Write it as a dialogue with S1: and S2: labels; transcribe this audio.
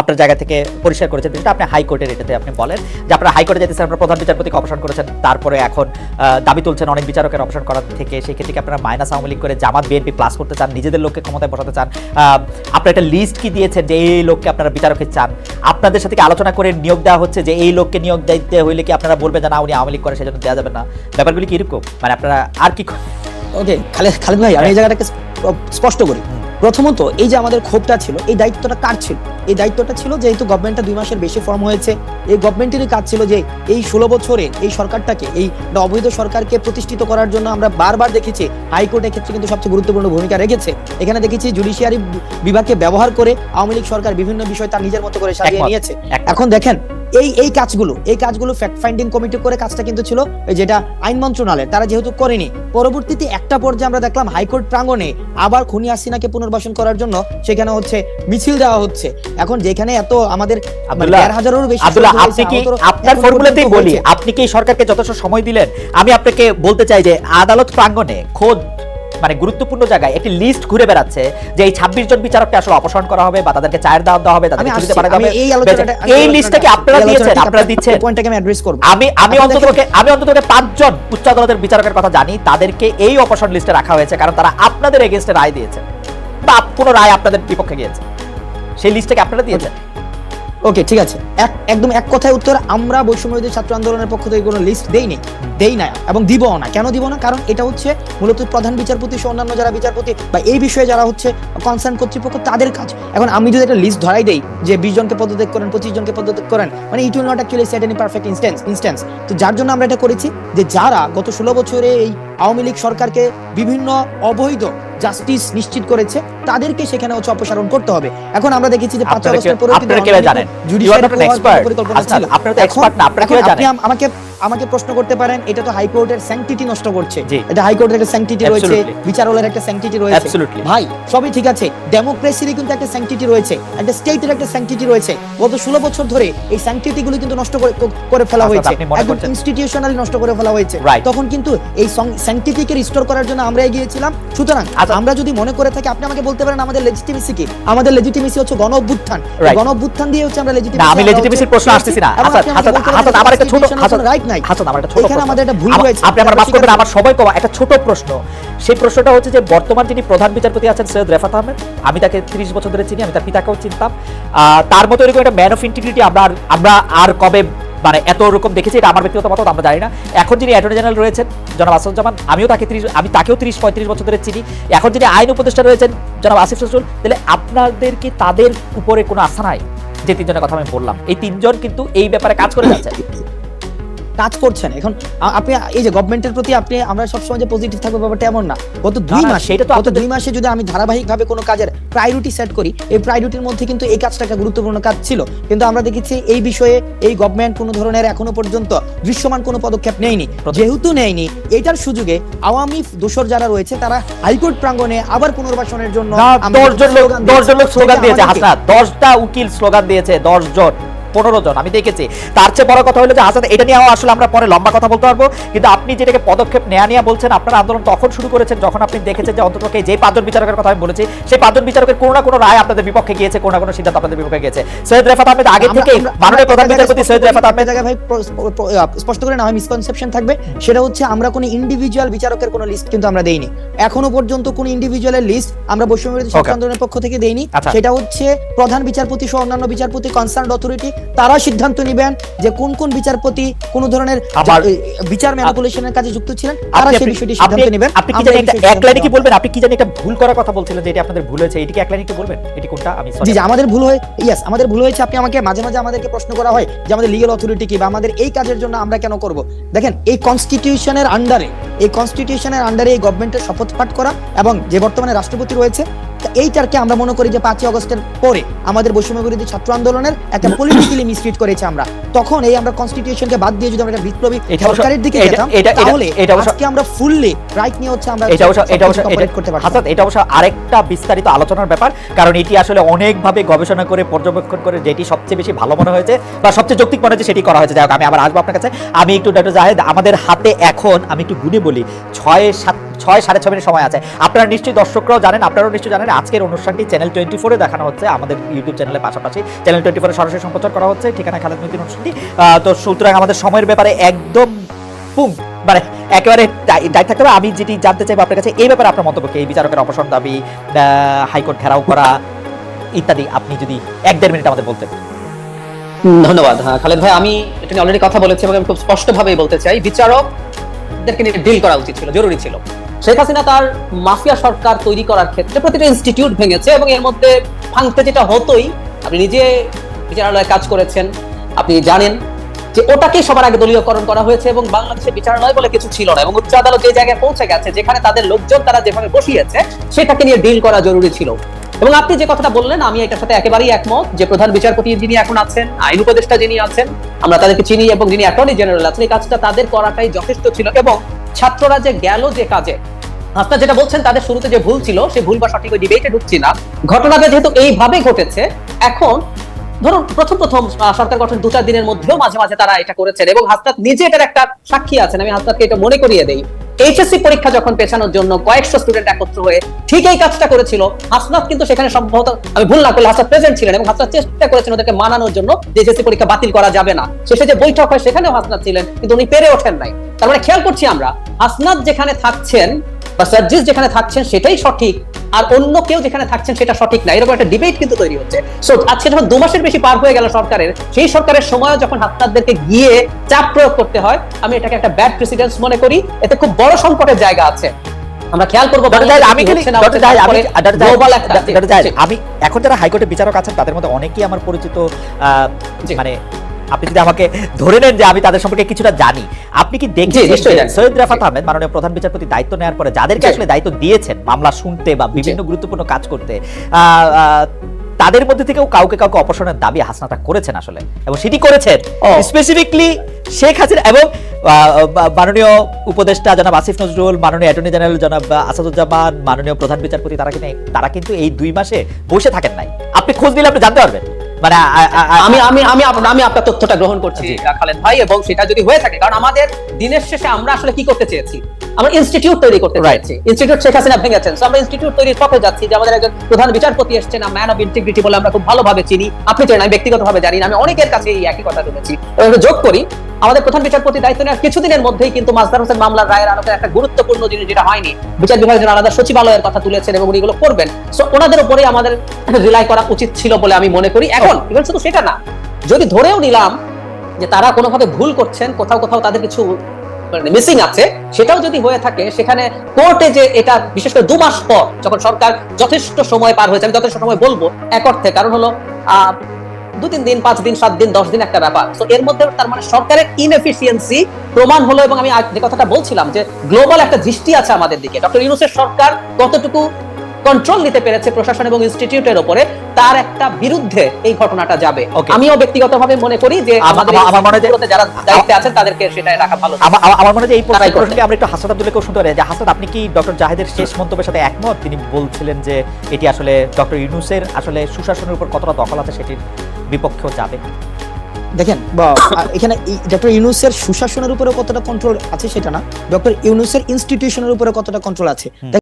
S1: আপনার জায়গা থেকে পরিষ্কার করেছেন। বিষয়টা আপনি হাইকোর্টের এটাতে আপনি বলেন যে আপনারা হাইকোর্টে যেতেছেন আপনারা প্রধান বিচারপতিকে অপসারণ করেছেন তারপরে এখন দাবি তুলছেন অনেক বিচারকের অপসারণ করার থেকে সেই ক্ষেত্রে আপনারা মাইনাস আওয়ামী লীগ করে জামাত বিএনপি প্লাস করতে চান নিজেদের লোককে ক্ষমতায় বসাতে চান? আপনারা একটা লিস্ট কি দিয়েছেন যে এই লোককে আপনারা বিচারকে চান? আপনাদের সাথে আলোচনা করে নিয়োগ দেওয়া হচ্ছে যে এই লোককে নিয়োগ দিতে হইলে কি আপনারা বলবেন যে না উনি আওয়ামী লীগ করে সেজন্য দেওয়া যাবে না? ব্যাপারগুলি কি এরকম? মানে আপনারা আর কি
S2: ওকে খালেদ খালেদ ভাই আমি এই জায়গাটাকে স্পষ্ট করি। প্রথমত এই যে আমাদের ক্ষোভটা ছিল এই দায়িত্বটা কার ছিল? এই দায়িত্বটা ছিল যেহেতু গভর্নমেন্টটা দুই মাসের বেশি ফর্ম হয়েছে এই গভর্নমেন্টেরই কাজ ছিল যে এই ষোলো বছরে এই সরকারটাকে এই অবৈধ সরকারকে প্রতিষ্ঠিত করার জন্য আমরা বারবার দেখেছি হাইকোর্টের ক্ষেত্রে কিন্তু সবচেয়ে গুরুত্বপূর্ণ ভূমিকা রেখেছে। এখানে দেখেছি জুডিশিয়ারি বিভাগকে ব্যবহার করে আওয়ামী লীগ সরকার বিভিন্ন বিষয় তার নিজের মতো করে সাজিয়ে নিয়েছে। এখন দেখেন এই এই কাজগুলো এই কাজগুলো ফ্যাক্ট ফাইন্ডিং কমিটি করে কাজটা কিন্তু ছিল ওই যেটা আইন মন্ত্রণালয় তারা যেহেতু করেনি। পরবর্তীতে একটা পর্যায়ে আমরা দেখলাম হাইকোর্ট প্রাঙ্গণে আবার খুনি হাসিনাকে পুনর্বাসন করার জন্য সেখানে হচ্ছে মিছিল দেওয়া হচ্ছে। এখন যেখানে এত আমাদের মানে হাজারেরও বেশি
S1: আপনি কি আপনার ফর্মুলাতেই বলি আপনি কি সরকারকে যথেষ্ট সময় দিলেন? আমি আপনাকে বলতে চাই যে আদালত প্রাঙ্গণে খোদ মানে গুরুত্বপূর্ণ জায়গায় একটি লিস্ট ঘুরে বেড়াচ্ছে যে এই ছাব্বিশ জন বিচারককে আসলে অপসারণ করা হবে বা তাদেরকে চায়ের দাওয়া দেওয়া হবে তাদেরকে ছুটিতে পাঠানো হবে।
S2: এই আলোচনাটা আমি
S1: এই
S2: এই
S1: লিস্টটা কি আপনারা দিয়েছেন আপনারা দিচ্ছেন।
S2: পয়েন্টটাকে আমি অ্যাড্রেস করব।
S1: আমি আমি
S2: আপনি
S1: অন্তত আমি অন্তত পাঁচজন উচ্চ আদালতের বিচারকের কথা জানি তাদেরকে এই অপসারণ লিস্টে রাখা হয়েছে কারণ তারা আপনাদের এগেনস্টে রায় দিয়েছে। বা কোনো রায় আপনাদের বিপক্ষে গিয়েছে। সেই লিস্টটাকে আপনারা দিয়েছেন।
S2: ওকে ঠিক আছে। এক, একদম এক কথায় উত্তর, আমরা বৈষম্যবিরোধী ছাত্র আন্দোলনের পক্ষ থেকে কোনো লিস্ট দেইনি দেই না এবং দিবও না। কেন দিব না? কারণ এটা হচ্ছে মূলত প্রধান বিচারপতি সহ অন্যান্য যারা বিচারপতি বা এই বিষয়ে যারা হচ্ছে কনসার্ন কর্তৃপক্ষ, তাদের কাজ। এখন আমি যদি একটা লিস্ট ধরাই দেই যে বিশ জনকে পদত্যাগ করেন, পঁচিশ জনকে পদত্যাগ করেন মানে it will not actually set any perfect instance instance তো যার জন্য আমরা এটা করেছি যে যারা গত ষোলো বছরে এই আওয়ামী লীগ সরকারকে বিভিন্ন অবৈধ জাস্টিস নিশ্চিত করেছে তাদেরকে সেখানে হচ্ছে অপসারণ করতে হবে এখন আমরা দেখেছি যে পাঁচ
S1: অগস্টের
S2: আগস্টের
S1: কি- আপনারা জানেন? জুডিশিয়াল.
S2: পরিকল্পনা
S1: আচ্ছা। আপনারা তো এক্সপার্ট না, আপনারা জানেন?
S2: আমাকে আমাকে প্রশ্ন করতে পারেন এটা তো হাইকোর্টের স্যাংটিটি নষ্ট করছে। এটা হাইকোর্টের একটা স্যাংটিটি রয়েছে. বিচারালয়ের একটা স্যাংটিটি রয়েছে। ভাই সবই ঠিক আছে ডেমোক্রেসিরই কিন্তু একটা স্যাংটিটি রয়েছে একটা স্টেটের একটা স্যাংটিটি রয়েছে। গত ষোলো বছর ধরে এই স্যাংটিটি গুলো কিন্তু নষ্ট করে ফেলা
S1: আচ্ছা,
S2: হয়েছে। একদম ইনস্টিটিউশনালি নষ্ট করে ফেলা হয়েছে। তখন কিন্তু এই স্যাংটিটিকে রিস্টোর করার জন্য আমরা এগিয়েছিলাম। সুতরাং
S1: আচ্ছা।
S2: আমরা যদি মনে করে থাকি আপনি আমাকে বলতে পারেন আমাদের লেজিটিমেসি কি? আমাদের লেজিটিমেসি হচ্ছে গণ অভ্যুত্থান। গণ অভ্যুত্থান দিয়ে হচ্ছে আমরা
S1: না
S2: লেজিটিমেসি
S1: আমি লেজিটিমেসির প্রশ্ন আসতেছি না। আমার একটা ছোট
S2: রাইট নাই।
S1: হাসান আমার একটা ছোট
S2: এখানে আমাদের একটা ভুল হয়েছে
S1: আপনি আমার মাফ করবেন আমার সবাই কমা একটা ছোট প্রশ্ন। সেই প্রশ্নটা হচ্ছে যে বর্তমান যিনি প্রধান বিচারপতি আছেন সৈয়দ রেফাত আহমেদ আমি তাকে 30 বছর ধরে চিনি আমি তার পিতাকেও চিনতাম। তার মতো এরকম একটা ম্যান অফ ইন্টিগ্রিটি আমরা আমরা আর কবে মানে এত রকম দেখেছি এটা আমার ব্যক্তিগত মত আমরা জানি না। এখন যিনি অ্যাটর্নি জেনারেল রয়েছেন জনাব আসাদুজ্জামান আমিও তাকে 30 আমি তাকেও 30 35 বছর ধরে চিনি। এখন যিনি আইন উপদেষ্টা রয়েছেন জনাব আসিফ নজরুল তাহলে আপনাদের কি তাদের উপরে কোনো আস্থা নাই? যে তিনজনের কথা আমি বললাম। এই তিনজন কিন্তু এই ব্যাপারে কাজ করে যাচ্ছে।
S2: কাজ করছেন। এখন আপনি এই যে গভর্নমেন্টের প্রতি আপনি আমরা সবসময় যে পজিটিভ থাকব ব্যাপারটা এমন না। গত দুই মাসে গত দুই মাসে যদি আমি ধারাবাহিকভাবে কোনো কাজের প্রায়োরিটি সেট করি এই প্রায়োরিটির মধ্যে কিন্তু এই কাজটা একটা গুরুত্বপূর্ণ কাজ ছিল। কিন্তু আমরা দেখেছি এই বিষয়ে এই গভর্নমেন্ট কোনো ধরনের এখনও পর্যন্ত দৃশ্যমান কোনো পদক্ষেপ নেয়নি। যেহেতু নেয়নি এটার সুযোগে আওয়ামী দোসর যারা রয়েছে তারা হাইকোর্ট প্রাঙ্গণে আবার পুনর্বাসনের জন্য
S1: দশজন লোক দশজন লোক স্লোগান দিয়েছে হাসনাত। দশটা উকিল স্লোগান দিয়েছে দশ জন পনেরো জন আমি দেখেছি। তার চেয়ে বড় কথা হলো যে হাসান এটা নিয়েও আসলে আমরা পরে লম্বা কথা বলতে পারব। কিন্তু আপনি যেটাকে পদক্ষেপ নেওয়া নিয়ে বলছেন আপনার আন্দোলন তখন শুরু করেছেন যখন আপনি দেখেছেন যে অন্ততপক্ষে যে পাঁচজন বিচারকের কথা আমি বলেছি সেই পাঁচজন বিচারকের কোনো না কোনো রায় আপনাদের বিপক্ষে গিয়েছে কোনো না কোনো সিদ্ধান্ত আপনাদের বিপক্ষে গিয়েছে। সৈয়দ রেফাত আহমেদ আগে থেকে মাননীয় প্রধান বিচারপতি সৈয়দ রেফাত আহমেদ
S2: জায়গায় ভাই স্পষ্ট করে না হয় মিসকনসেপশন থাকবে। সেটা হচ্ছে আমরা কোনো ইন্ডিভিজুয়াল বিচারকের কোনো লিস্ট কিন্তু আমরা দেইনি। এখনও পর্যন্ত কোনো ইন্ডিভিজুয়ালের লিস্ট আমরা বৈষম্যবিরোধী ছাত্র
S1: Okay.
S2: আন্দোলনের পক্ষ থেকে দেইনি।
S1: আচ্ছা।
S2: সেটা হচ্ছে প্রধান বিচারপতি সহ অন্যান্য বিচারপতি কনসার্ন অথরিটি তারা সিদ্ধান্ত নেবেন যে কোন কোন বিচারপতি কোন ধরনের বিচার ম্যানিপুলেশনের কাজে যুক্ত ছিলেন তারা সেই বিষয়টি সিদ্ধান্ত নেবেন।
S1: আপনি কি
S2: আমরা
S1: জানি
S2: এই
S1: একটা এক লাইনে কি বলবেন? আপনি কি জানি একটা ভুল করার কথা বলছিলেন যে এটি আপনাদের ভুল হয়েছে এটিকে এক লাইনে একটু বলবেন? এটি কোনটা? আমি।
S2: জি জি আমাদের ভুল হয়ে ইয়েস আমাদের ভুল হয়েছে আপনি আমাকে মাঝে মাঝে আমাদেরকে প্রশ্ন করা হয় যে আমাদের লিগ্যাল অথরিটি কি বা আমাদের এই কাজের জন্য আমরা কেন করব? দেখেন এই কনস্টিটিউশনের আন্ডারে এই কনস্টিটিউশনের আন্ডারে এই গভর্নমেন্টের শপথ পাঠ করা এবং যে বর্তমানে রাষ্ট্রপতি রয়েছে এইটারকে আমরা মনে করি যে পাঁচই অগস্টের পরে আমাদের বৈষম্য বিরোধী ছাত্র আন্দোলনের একটা পলিটিক্যালি মিসট্রিট করেছে আমরা। তখন এই আমরা কনস্টিটিউশনকে বাদ দিয়ে যদি আমরা একটা বিপ্লবী সরকারের দিকে যেতাম তাহলে আজকে আমরা ফুললি রাইট নিয়ে হচ্ছে আমরা
S1: এটা অবশ্য এটা অবশ্য
S2: করতে পারতাম
S1: হাসান এটা অবশ্য আরেকটা বিস্তারিত আলোচনার ব্যাপার কারণ এটি আসলে অনেকভাবে গবেষণা করে পর্যবেক্ষণ করে যেটি সবচেয়ে বেশি ভালো মনে হয়েছে বা সবচেয়ে যৌক্তিক মনে হয়েছে সেটি করা হয়েছে। যাই হোক আমি আবার আসব আপনার কাছে। আমি একটু ডক্টর জাহেদ আমাদের হাতে এখন আমি একটু গুনে বলি ছয় সাত ছয়, সাড়ে ছয় মিনিট সময় আছে। আপনারা নিশ্চয়ই দর্শকরাও জানেন, আপনারাও নিশ্চয়ই জানেন, আজকের অনুষ্ঠানটি চ্যানেল টোয়েন্টি ফোরে দেখানো হচ্ছে। আমাদের ইউটিউব চ্যানেলের পাশাপাশি চ্যানেল টোয়েন্টি ফোরে সরাসরি সম্প্রচার করা হচ্ছে। ঠিকানা খালেদ মহিউদ্দিন অনুষ্ঠানটি। তো সুতরাং আমাদের সময়ের ব্যাপারে একদম পুম মানে একেবারে টাইট থাকতে হবে। আমি যেটি জানতে চাইব আপনার কাছে, এই ব্যাপারে আপনার মন্তব্য এই বিচারকের অপসারণ দাবি হাইকোর্ট ঘেরাও করা ইত্যাদি, আপনি যদি এক, দেড় মিনিট আমাদের বলতেন।
S3: ধন্যবাদ। হ্যাঁ খালেদ ভাই, আমি এটা নিয়ে অলরেডি কথা বলেছি এবং আমি খুব স্পষ্টভাবেই বলতে চাই। বিচারকদেরকে নিয়ে ডিল করা উচিত ছিল, জরুরি ছিল। শেখ হাসিনা তার মাফিয়া সরকার তৈরি করার ক্ষেত্রে প্রতিটা ইনস্টিটিউট ভেঙেছে এবং এর মধ্যে ভাঙতে যেটা হতোই, আপনি নিজে বিচারালয়ে কাজ করেছেন, আপনি জানেন যে ওটাকে সবার আগে দলীয়করণ করা হয়েছে এবং বাংলাদেশের বিচারালয় বলে কিছু ছিল না এবং উচ্চ আদালত যে জায়গায় পৌঁছে গেছে, যেখানে তাদের লোকজন তারা যেভাবে বসিয়েছে, সেটাকে নিয়ে ডিল করা জরুরি ছিল। এবং আপনি যে কথাটা বললেন, আমি এটার সাথে একেবারেই একমত যে প্রধান বিচারপতি যিনি এখন আছেন, আইন উপদেষ্টা যিনি আছেন, আমরা তাদেরকে চিনি এবং যিনি অ্যাটর্নি জেনারেল আছেন, এই কাজটা তাদের করাটাই যথেষ্ট ছিল এবং ছাত্ররা যে গেল যে কাজে, আপনার যেটা বলছেন, তাদের শুরুতে যে ভুল ছিল, সেই ভুল বা সঠিক ওই ডিবেটে ঢুকছি না। ঘটনাটা যেহেতু এইভাবে ঘটেছে, এখন ধরুন, প্রথম প্রথম সরকার গঠন দু চার দিনের মধ্যেও মাঝে মাঝে তারা এটা করেছেন এবং হাসনাত নিজে এটার একটা সাক্ষী আছেন। আমি হাসনাতকে এটা মনে করিয়ে দেই। এইচএসসি পরীক্ষা যখন পেছানোর জন্য কয়েকশো স্টুডেন্ট একত্র হয়ে ঠিক এই কাজটা করেছিল, হাসনাত কিন্তু সেখানে সম্ভবত, আমি ভুল না করলে হাসনাত প্রেজেন্ট ছিলেন এবং হাসনাত চেষ্টা করেছেন ওদেরকে মানানোর জন্য যে এইচএসসি পরীক্ষা বাতিল করা যাবে না। শেষে যে বৈঠক হয় সেখানেও হাসনাথ ছিলেন, কিন্তু উনি পেরে ওঠেন নাই। তার মানে খেয়াল করছি আমরা, হাসনাত যেখানে থাকছেন বা সার্জিস যেখানে থাকছেন সেটাই সঠিক আর অন্য কেউ যেখানে থাকছেন সেটা সঠিক না। এরকম একটা ডিবেট কিন্তু তৈরি হচ্ছে। সো আজকে যখন দু মাসের বেশি পার হয়ে গেল সরকারের সেই সরকারের সময় যখন হাসনাতদেরকে গিয়ে চাপ প্রয়োগ করতে হয় আমি এটাকে একটা ব্যাড প্রেসিডেন্স মনে করি। এতে খুব বড় সংকটের জায়গা আছে। আমরা খেয়াল করব
S1: আমি এখন যারা হাইকোর্টের বিচারক আছেন তাদের মধ্যে অনেকেই আমার পরিচিত। মানে আপনি যদি আমাকে ধরে নেন যে আমি তাদের সম্পর্কে কিছুটা জানি আপনি কি দেখছেন সৈয়দ রাফাত আহমেদ মাননীয় প্রধান বিচারপতি দায়িত্ব নেওয়ার পরে যাদেরকে আসলে দায়িত্ব দিয়েছেন মামলা শুনতে বা বিভিন্ন গুরুত্বপূর্ণ কাজ করতে তাদের মধ্যে থেকেও কাউকে কাউকে অপসারণের দাবি হাসনাতা করেছেন আসলে এবং সেটি করেছেন স্পেসিফিকলি শেখ হাসিনা এবং আহ, মাননীয় উপদেষ্টা জনাব আসিফ নজরুল মাননীয় অ্যাটর্নি জেনারেল জনাব আসাদুজ্জামান মাননীয় প্রধান বিচারপতি তারা কিন্তু তারা কিন্তু এই দুই মাসে বসে থাকেন নাই। আপনি খোঁজ দিলে আপনি জানতে পারবেন। মানে
S3: আমি আমি আমি আমি আপনার তথ্যটা গ্রহণ করছি। খালেদ ভাই এবং সেটা যদি হয়ে থাকে কারণ আমাদের দিনের শেষে আমরা আসলে কি করতে চেয়েছি? আমরা ইনস্টিটিউট তৈরি করতে চাইছি ইনস্টিটিউট শেখ হাসিনা ভেঙেছেন। আমরা ইনস্টিটিউট তৈরির পথে যাচ্ছি যে আমাদের একজন প্রধান বিচারপতি এসছেন ম্যান অফ ইন্টিগ্রিটি বলে আমরা খুব ভালোভাবে চিনি। আপনি চেনেন আমি ব্যক্তিগতভাবে জানি না আমি অনেকের কাছে এই একই কথা শুনেছি। এবং যোগ করি আমাদের প্রধান বিচারপতি দায়িত্ব নেওয়ার কিছুদিনের মধ্যেই কিন্তু মাজদার হোসেন মামলার রায়ের আলোকে একটা গুরুত্বপূর্ণ জিনিস যেটা হয়নি বিচার বিভাগের জন্য আলাদা সচিবালয়ের কথা তুলেছেন এবং উনি এগুলো করবেন। সো ওনাদের উপরেই আমাদের রিলাই করা উচিত ছিল বলে আমি মনে করি। এখন ইভেন শুধু সেটা না যদি ধরেও নিলাম যে তারা কোনোভাবে ভুল করছেন কোথাও কোথাও তাদের কিছু মিসিং আছে সেটাও যদি হয়ে থাকে সেখানে কোর্টে যে এটা বিশেষ করে দু মাস পর যখন সরকার যথেষ্ট সময় পার হয়েছে আমি যথেষ্ট সময় বলব এক অর্থে কারণ হলো আহ, দু তিন দিন পাঁচ দিন সাত দিন দশ দিন একটা ব্যাপার। তো এর মধ্যে তার মানে সরকারের ইনএফিসিয়েন্সি প্রমাণ হলো এবং আমি যে কথাটা বলছিলাম যে গ্লোবাল একটা দৃষ্টি আছে আমাদের দিকে। ডক্টর ইউনুসের সরকার কতটুকু কন্ট্রোল নিতে পেরেছে প্রশাসন এবং ইনস্টিটিউটের উপরে তার একটা বিরুদ্ধে এই ঘটনাটা যাবে. আমিও ব্যক্তিগতভাবে মনে করি যে আমাদের
S1: আমার মনে হয়
S3: যারা দায়িত্বে আছেন তাদেরকে সেটা রাখা ভালো।
S1: আমা- আমা- আমার মনে হয় যে এই। প্রসঙ্গে আমরা একটু হাসাদ আব্দুল্লাহকেও শুনতে পারি যে হাসাদ আপনি কি ডক্টর জাহেদের শেষ মন্তব্যের সাথে একমত? তিনি বলছিলেন যে এটি আসলে ডক্টর ইউনুসের আসলে সুশাসনের উপর কতটা দখল আছে সেটির বিপক্ষেও যাবে।
S2: দেখেন এখানে ডক্টর ইউনুসের সুশাসনের উপরে কতটা কন্ট্রোল আছে সেটা না। ডক্টর ইউনুসের ইনস্টিটিউশনের উপরে কতটা কন্ট্রোল আছে।